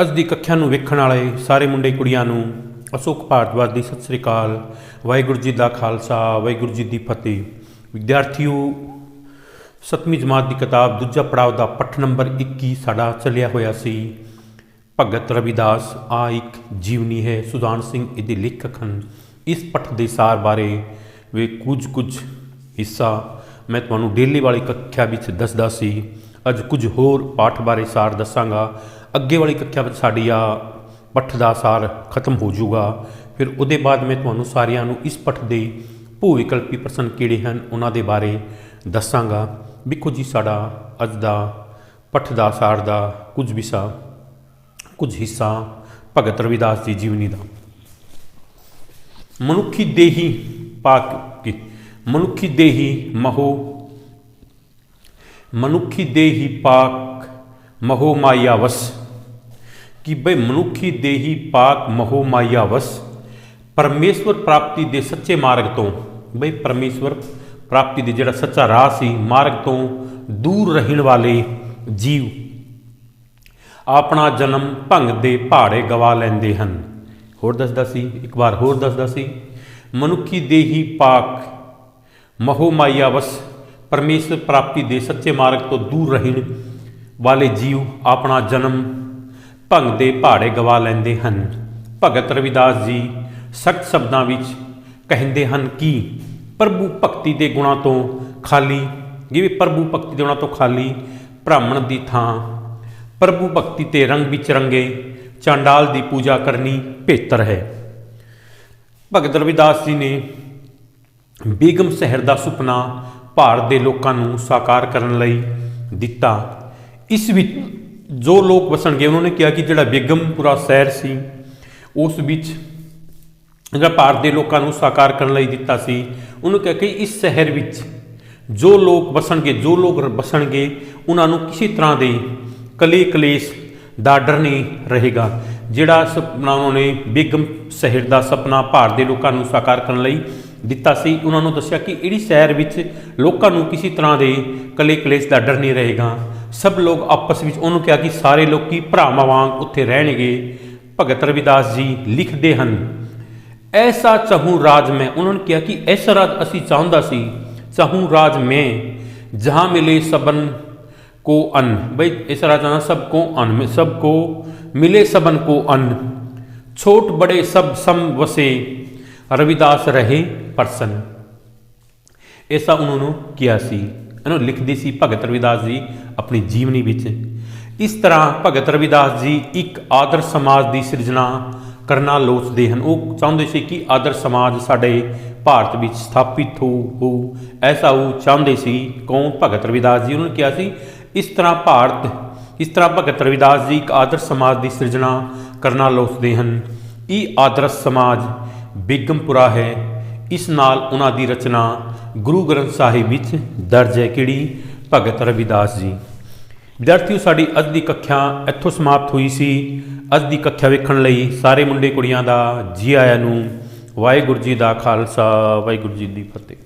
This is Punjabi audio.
ਅੱਜ ਦੀ ਕੱਖਿਆ ਨੂੰ ਵੇਖਣ ਵਾਲੇ ਸਾਰੇ ਮੁੰਡੇ ਕੁੜੀਆਂ ਨੂੰ ਅਸ਼ੋਕ ਭਾਰਦਵਾਜ ਦੀ ਸਤਿ ਸ੍ਰੀ ਅਕਾਲ। ਵਾਹਿਗੁਰੂ ਜੀ ਦਾ ਖਾਲਸਾ, ਵਾਹਿਗੁਰੂ ਜੀ ਦੀ ਫਤਿਹ। ਵਿਦਿਆਰਥੀਓ, ਸੱਤਵੀਂ ਜਮਾਤ ਦੀ ਕਿਤਾਬ ਦੂਜਾ ਪੜਾਅ ਦਾ ਪੱਠ ਨੰਬਰ 21 ਸਾਡਾ ਚੱਲਿਆ ਹੋਇਆ ਸੀ। ਭਗਤ ਰਵਿਦਾਸ, ਆ ਇੱਕ ਜੀਵਨੀ ਹੈ ਸੁਦਾਨ ਸਿੰਘ ਇਹਦੇ ਲੇਖਕ ਹਨ। ਇਸ ਪੱਠ ਦੇ ਸਾਰ ਬਾਰੇ ਵੇ ਕੁਝ ਕੁਝ ਹਿੱਸਾ ਮੈਂ ਤੁਹਾਨੂੰ ਡੇਲੀ ਵਾਲੀ ਕੱਖਿਆ ਵਿੱਚ ਦੱਸਦਾ ਸੀ। ਅੱਜ ਕੁਝ ਹੋਰ ਪਾਠ ਬਾਰੇ ਸਾਰ ਦੱਸਾਂਗਾ। ਅੱਗੇ ਵਾਲੀ ਕੱਖਿਆ ਵਿੱਚ ਸਾਡੀ ਆ ਪੱਠ ਦਾ ਸਾਰ ਖਤਮ ਹੋ ਜਾਊਗਾ। ਫਿਰ ਉਹਦੇ ਬਾਅਦ ਮੈਂ ਤੁਹਾਨੂੰ ਸਾਰਿਆਂ ਨੂੰ ਇਸ ਪੱਠ ਦੇ ਭੂ ਵਿਕਲਪੀ ਪ੍ਰਸ਼ਨ ਕਿਹੜੇ ਹਨ ਉਹਨਾਂ ਦੇ ਬਾਰੇ ਦੱਸਾਂਗਾ। ਵੇਖੋ ਜੀ, ਸਾਡਾ ਅੱਜ ਦਾ ਪੱਠ ਦਾ ਸਾਰ ਦਾ ਕੁਝ ਵਿਸ਼ਾ ਕੁਝ ਹਿੱਸਾ ਭਗਤ ਰਵਿਦਾਸ ਦੀ ਜੀਵਨੀ ਦਾ। ਮਨੁੱਖੀ ਦੇਹੀ ਪਾਕ ਕੀ, ਮਨੁੱਖੀ ਦੇਹੀ ਮਹੋ ਮਨੁੱਖੀ ਦੇਹੀ ਪਾਕ ਮਹੋ ਮਾਇਆਵਸ ਕਿ ਬਈ ਮਨੁੱਖੀ ਦੇਹੀ ਪਾਕ ਮਹੋ ਮਾਇਆਵਸ ਪਰਮੇਸ਼ਵਰ ਪ੍ਰਾਪਤੀ ਦੇ ਸੱਚੇ ਮਾਰਗ ਤੋਂ। ਬਈ ਪਰਮੇਸ਼ਵਰ ਪ੍ਰਾਪਤੀ ਦੇ ਜਿਹੜਾ ਸੱਚਾ ਰਾਹ ਸੀ, ਮਾਰਗ ਤੋਂ ਦੂਰ ਰਹਿਣ ਵਾਲੇ ਜੀਵ ਆਪਣਾ ਜਨਮ ਭੰਗ ਦੇ ਪਹਾੜੇ ਗਵਾ ਲੈਂਦੇ ਹਨ। ਹੋਰ ਦੱਸਦਾ ਸੀ, ਇੱਕ ਵਾਰ ਹੋਰ ਦੱਸਦਾ ਸੀ, ਮਨੁੱਖੀ ਦੇਹੀ ਪਾਕ ਮਹੋ ਮਾਇਆਵਸ ਪਰਮੇਸ਼ਰ ਪ੍ਰਾਪਤੀ ਦੇ ਸੱਚੇ ਮਾਰਗ ਤੋਂ ਦੂਰ ਰਹਿਣ ਵਾਲੇ ਜੀਵ ਆਪਣਾ ਜਨਮ ਭੰਗ ਦੇ ਪਹਾੜੇ ਗਵਾ ਲੈਂਦੇ ਹਨ। ਭਗਤ ਰਵਿਦਾਸ ਜੀ ਸਖਤ ਸ਼ਬਦਾਂ ਵਿੱਚ ਕਹਿੰਦੇ ਹਨ ਕਿ ਪ੍ਰਭੂ ਭਗਤੀ ਦੇ ਗੁਣਾਂ ਤੋਂ ਖਾਲੀ, ਜਿਵੇਂ ਪ੍ਰਭੂ ਭਗਤੀ ਦੇ ਗੁਣਾਂ ਤੋਂ ਖਾਲੀ ਬ੍ਰਾਹਮਣ ਦੀ ਥਾਂ, ਪ੍ਰਭੂ ਭਗਤੀ ਤੇ ਰੰਗ ਵਿੱਚ ਰੰਗੇ ਚਾਂਡਾਲ ਦੀ ਪੂਜਾ ਕਰਨੀ ਬਿਹਤਰ ਹੈ। ਭਗਤ ਰਵਿਦਾਸ ਜੀ ਨੇ ਬੇਗਮ ਸ਼ਹਿਰ ਦਾ ਸੁਪਨਾ ਭਾਰਤ ਦੇ ਲੋਕਾਂ ਨੂੰ ਸਾਕਾਰ ਕਰਨ ਲਈ ਦਿੱਤਾ। ਇਸ ਵਿੱਚ ਜੋ ਲੋਕ ਵਸਣਗੇ, ਉਹਨਾਂ ਨੇ ਕਿਹਾ ਕਿ ਜਿਹੜਾ ਬੇਗਮਪੁਰਾ ਸ਼ਹਿਰ ਸੀ, ਉਸ ਵਿੱਚ ਜਿਹੜਾ ਭਾਰਤ ਦੇ ਲੋਕਾਂ ਨੂੰ ਸਾਕਾਰ ਕਰਨ ਲਈ ਦਿੱਤਾ ਸੀ, ਉਹਨੂੰ ਕਿਹਾ ਕਿ ਇਸ ਸ਼ਹਿਰ ਵਿੱਚ ਜੋ ਲੋਕ ਵਸਣਗੇ, ਜੋ ਲੋਕ ਵਸਣਗੇ, ਉਹਨਾਂ ਨੂੰ ਕਿਸੇ ਤਰ੍ਹਾਂ ਦੇ ਕਲੇ ਕਲੇਸ਼ ਦਾ ਡਰ ਨਹੀਂ ਰਹੇਗਾ, ਜਿਹੜਾ ਸੁਪਨਾ ਉਹਨਾਂ ਨੇ ਬੇਗਮ ਸ਼ਹਿਰ ਦਾ ਸੁਪਨਾ ਭਾਰਤ ਦੇ ਲੋਕਾਂ ਨੂੰ ਸਾਕਾਰ ਕਰਨ ਲਈ ਦਿੱਤਾ ਸੀ ਉਹਨਾਂ ਨੂੰ ਦੱਸਿਆ ਕਿ ਜਿਹੜੀ ਸ਼ਹਿਰ ਵਿੱਚ ਲੋਕਾਂ ਨੂੰ ਕਿਸੇ ਤਰ੍ਹਾਂ ਦੇ ਕਲੇ ਕਲੇਸ਼ ਦਾ ਡਰ ਨਹੀਂ ਰਹੇਗਾ ਸਭ ਲੋਕ ਆਪਸ ਵਿੱਚ ਉਹਨੂੰ ਕਿਹਾ ਕਿ ਸਾਰੇ ਲੋਕੀ ਭਰਾਵਾਂ ਵਾਂਗ ਉੱਥੇ ਰਹਿਣਗੇ ਭਗਤ ਰਵਿਦਾਸ ਜੀ ਲਿਖਦੇ ਹਨ ਐਸਾ ਚਾਹੂੰ ਰਾਜ ਮੈਂ ਉਹਨਾਂ ਨੇ ਕਿਹਾ ਕਿ ਐਸਾ ਰਾਜ ਅਸੀਂ ਚਾਹੁੰਦਾ ਸੀ ਚਾਹੂੰ ਰਾਜ ਮੈਂ ਜਹਾਂ ਮਿਲੇ ਸਬਨ को अन्न भाई ऐसा राजा सब को अन्न में सबको मिले सबन को अन्न छोट बड़े सब सम वसे रविदास रहे परसन ऐसा उन्होंने किया सी ਇਹਨੂੰ ਲਿਖਦੇ ਸੀ ਭਗਤ ਰਵਿਦਾਸ ਜੀ ਆਪਣੀ ਜੀਵਨੀ ਵਿੱਚ ਇਸ ਤਰ੍ਹਾਂ ਭਗਤ ਰਵਿਦਾਸ ਜੀ ਇੱਕ ਆਦਰ ਸਮਾਜ ਦੀ ਸਿਰਜਣਾ ਕਰਨਾ ਲੋਚਦੇ ਹਨ ਉਹ ਚਾਹੁੰਦੇ ਸੀ ਕਿ ਆਦਰ ਸਮਾਜ ਸਾਡੇ ਭਾਰਤ ਵਿੱਚ ਸਥਾਪਿਤ ਹੋ ਹੋ ਐਸਾ ਉਹ ਚਾਹੁੰਦੇ ਸੀ ਕੌਣ ਭਗਤ ਰਵਿਦਾਸ ਜੀ ਉਹਨਾਂ ਨੇ ਕਿਹਾ ਸੀ ਇਸ ਤਰ੍ਹਾਂ ਭਾਰਤ ਇਸ ਤਰ੍ਹਾਂ ਭਗਤ ਰਵਿਦਾਸ ਜੀ ਇੱਕ ਆਦਰਸ਼ ਸਮਾਜ ਦੀ ਸਿਰਜਣਾ ਕਰਨਾ ਲੋਚਦੇ ਹਨ ਇਹ ਆਦਰਸ਼ ਸਮਾਜ ਬੇਗਮਪੁਰਾ ਹੈ। ਇਸ ਨਾਲ ਉਹਨਾਂ ਦੀ ਰਚਨਾ ਗੁਰੂ ਗ੍ਰੰਥ ਸਾਹਿਬ ਵਿੱਚ ਦਰਜ ਹੈ। ਕਿਹੜੀ? ਭਗਤ ਰਵਿਦਾਸ ਜੀ। ਵਿਦਿਆਰਥੀਓ, ਸਾਡੀ ਅੱਜ ਦੀ ਕੱਖਿਆ ਇੱਥੋਂ ਸਮਾਪਤ ਹੋਈ ਸੀ। ਅੱਜ ਦੀ ਕੱਖਿਆ ਵੇਖਣ ਲਈ ਸਾਰੇ ਮੁੰਡੇ ਕੁੜੀਆਂ ਦਾ ਜੀ ਆਇਆਂ ਨੂੰ ਵਾਹਿਗੁਰੂ ਜੀ ਦਾ ਖਾਲਸਾ, ਵਾਹਿਗੁਰੂ ਜੀ ਦੀ ਫਤਿਹ।